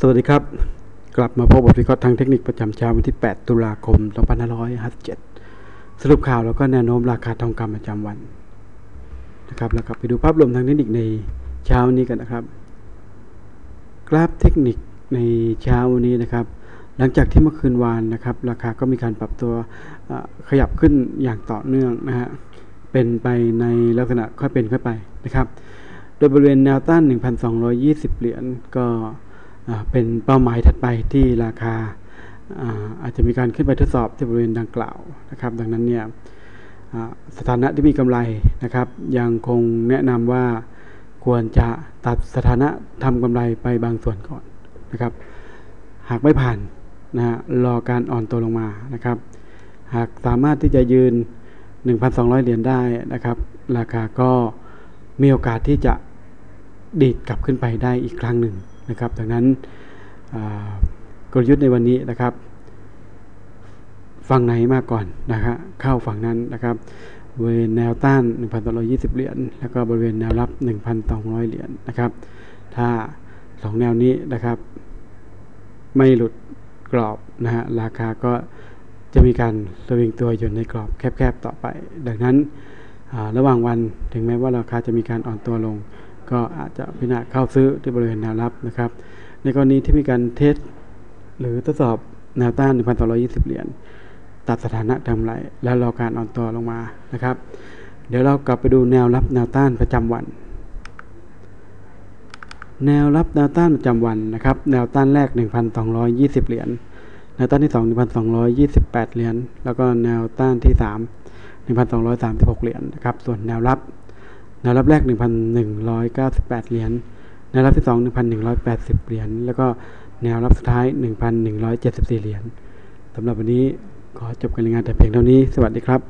สวัสดีครับ กลับมาพบบทวิเคราะห์ทางเทคนิคประจำเช้าวันที่ 8 ตุลาคม 2557 สรุปข่าวแล้วก็แนวโน้มราคาทองคำประจำวันนะครับแล้วกลับไปดูภาพรวมทางเทคนิคในเช้านี้กันนะครับ กราฟเทคนิคในเช้าวันนี้นะครับ หลังจากที่เมื่อคืนวานนะครับ ราคาก็มีการปรับตัวขยับขึ้นอย่างต่อเนื่องนะฮะเป็นไปในลักษณะค่อยเป็นค่อยไปนะครับ โดยบริเวณแนวต้าน 1,220 เหรียญก็ เป็นเป้าหมายถัดไปที่ราคาอาจจะมีการขึ้นไปทดสอบที่บริเวณดังกล่าวนะครับ ดังนั้นเนี่ยสถานะที่มีกำไรนะครับ ยังคงแนะนำว่าควรจะตัดสถานะทำกำไรไปบางส่วนก่อนนะครับ หากไม่ผ่านนะฮะรอการอ่อนตัวลงมานะครับ หากสามารถที่จะยืน 1,200 เหรียญได้นะครับ ราคาก็มีโอกาสที่จะดีดกลับขึ้นไปได้อีกครั้งหนึ่ง นะครับ ดังนั้นกลยุทธ์ในวันนี้นะครับ ฝั่งไหนมาก่อนนะครับเข้าฝั่งนั้นนะครับบริเวณแนวต้าน 1,220 เหรียญแล้วก็บริเวณแนวรับ 1,200 เหรียญนะครับ ถ้าสองแนวนี้นะครับ ไม่หลุดกรอบนะฮะราคาก็จะมีการสวิงตัวอยู่ในกรอบแคบๆต่อไป ดังนั้นระหว่างวันถึงแม้ว่าราคาจะมีการอ่อนตัวลง ก็อาจจะพิจารณาเข้าซื้อที่บริเวณแนวรับนะครับ ในกรณีที่มีการเทสหรือทดสอบแนวต้าน 1,220 เหรียญตัดสถานะทำไรแล้วรอการอ่อนตัวลงมานะครับ เดี๋ยวเรากลับไปดูแนวรับแนวต้านประจำวัน แนวรับแนวต้านประจำวันนะครับ แนวต้านแรก 1,220 เหรียญแนวต้านที่ 2 1,228 เหรียญแล้วก็แนวต้านที่ 3 1,236 เหรียญนะครับ ส่วนแนวรับ แนวรับแรก 1,198 เหรียญ แนวรับที่ 2 1,180 เหรียญ แล้วก็แนวรับสุดท้าย 1,174 เหรียญสำหรับวันนี้ขอจบการรายงานแต่เพียงเท่านี้ สวัสดีครับ